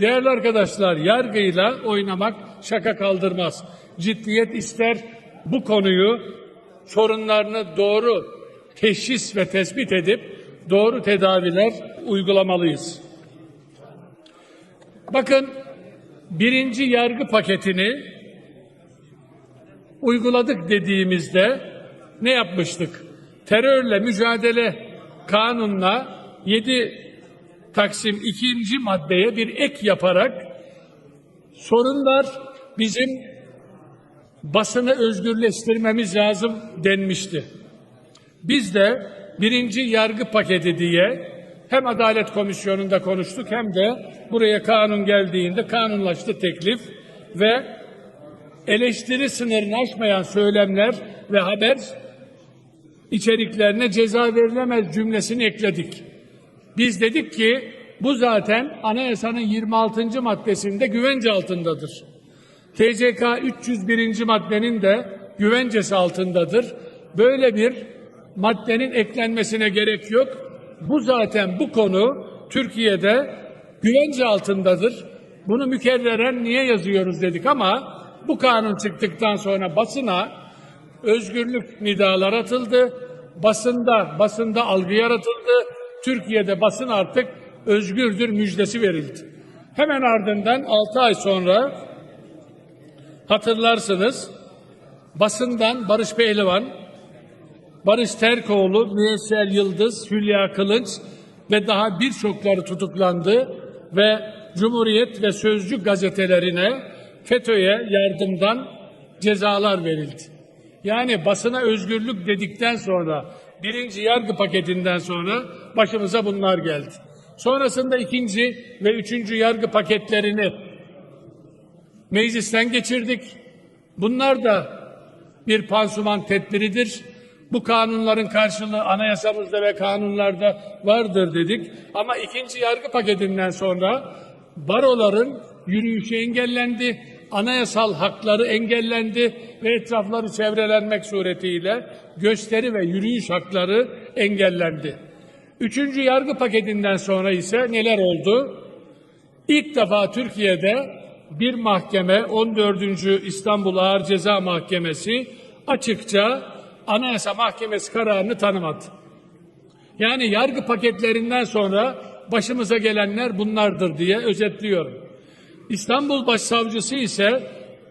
Değerli arkadaşlar, yargıyla oynamak şaka kaldırmaz. Ciddiyet ister. Bu konuyu sorunlarını doğru teşhis ve tespit edip doğru tedaviler uygulamalıyız. Bakın birinci yargı paketini uyguladık dediğimizde ne yapmıştık? Terörle mücadele kanununa 7 Taksim ikinci maddeye bir ek yaparak sorunlar bizim basını özgürleştirmemiz lazım denmişti. Biz de birinci yargı paketi diye hem Adalet Komisyonu'nda konuştuk hem de buraya kanun geldiğinde kanunlaştı teklif ve eleştiri sınırını aşmayan söylemler ve haber içeriklerine ceza verilemez cümlesini ekledik. Biz dedik ki bu zaten anayasanın 26. maddesinde güvence altındadır. TCK 301. maddenin de güvencesi altındadır. Böyle bir maddenin eklenmesine gerek yok. Bu zaten bu konu Türkiye'de güvence altındadır. Bunu mükerreren niye yazıyoruz dedik ama bu kanun çıktıktan sonra basına özgürlük nidalar atıldı. Basında basında algı yaratıldı. Türkiye'de basın artık özgürdür müjdesi verildi. Hemen ardından 6 ay sonra hatırlarsınız basından Barış Pehlivan, Barış Terkoğlu, Müyesser Yıldız, Hülya Kılınç ve daha birçokları tutuklandı ve Cumhuriyet ve Sözcü gazetelerine FETÖ'ye yardımdan cezalar verildi. Yani basına özgürlük dedikten sonra birinci yargı paketinden sonra başımıza bunlar geldi. Sonrasında ikinci ve üçüncü yargı paketlerini meclisten geçirdik. Bunlar da bir pansuman tedbiridir. Bu kanunların karşılığı anayasamızda ve kanunlarda vardır dedik. Ama ikinci yargı paketinden sonra baroların yürüyüşü engellendi, anayasal hakları engellendi ve etrafları çevrelenmek suretiyle gösteri ve yürüyüş hakları engellendi. Üçüncü yargı paketinden sonra ise neler oldu? İlk defa Türkiye'de bir mahkeme 14. İstanbul Ağır Ceza Mahkemesi açıkça Anayasa Mahkemesi kararını tanımadı. Yani yargı paketlerinden sonra başımıza gelenler bunlardır diye özetliyorum. İstanbul Başsavcısı ise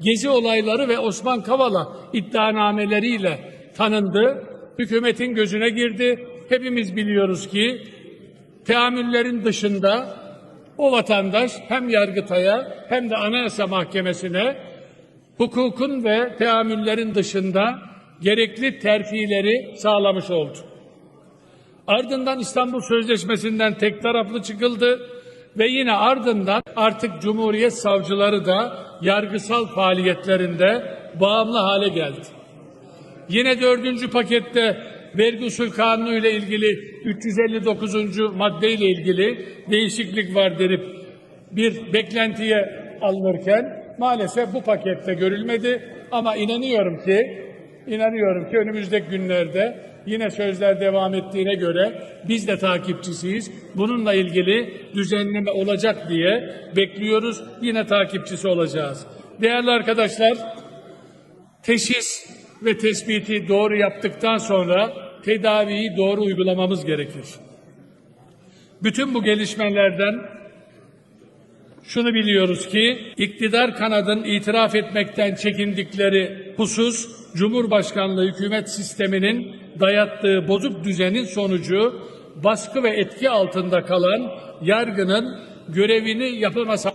gezi olayları ve Osman Kavala iddianameleriyle tanındı. Hükümetin gözüne girdi. Hepimiz biliyoruz ki teamüllerin dışında o vatandaş hem Yargıtay'a hem de Anayasa Mahkemesi'ne hukukun ve teamüllerin dışında gerekli terfileri sağlamış oldu. Ardından İstanbul Sözleşmesi'nden tek taraflı çıkıldı ve yine ardından artık Cumhuriyet savcıları da yargısal faaliyetlerinde bağımlı hale geldi. Yine dördüncü pakette vergi usul kanunu ile ilgili 359. madde ile ilgili değişiklik var denip bir beklentiye alınırken maalesef bu pakette görülmedi ama inanıyorum ki inanıyorum ki önümüzdeki günlerde yine sözler devam ettiğine göre biz de takipçisiyiz. Bununla ilgili düzenleme olacak diye bekliyoruz. Yine takipçisi olacağız. Değerli arkadaşlar, teşhis ve tespiti doğru yaptıktan sonra tedaviyi doğru uygulamamız gerekir. Bütün bu gelişmelerden şunu biliyoruz ki iktidar kanadın itiraf etmekten çekindikleri husus Cumhurbaşkanlığı hükümet sisteminin dayattığı bozuk düzenin sonucu baskı ve etki altında kalan yargının görevini yapaması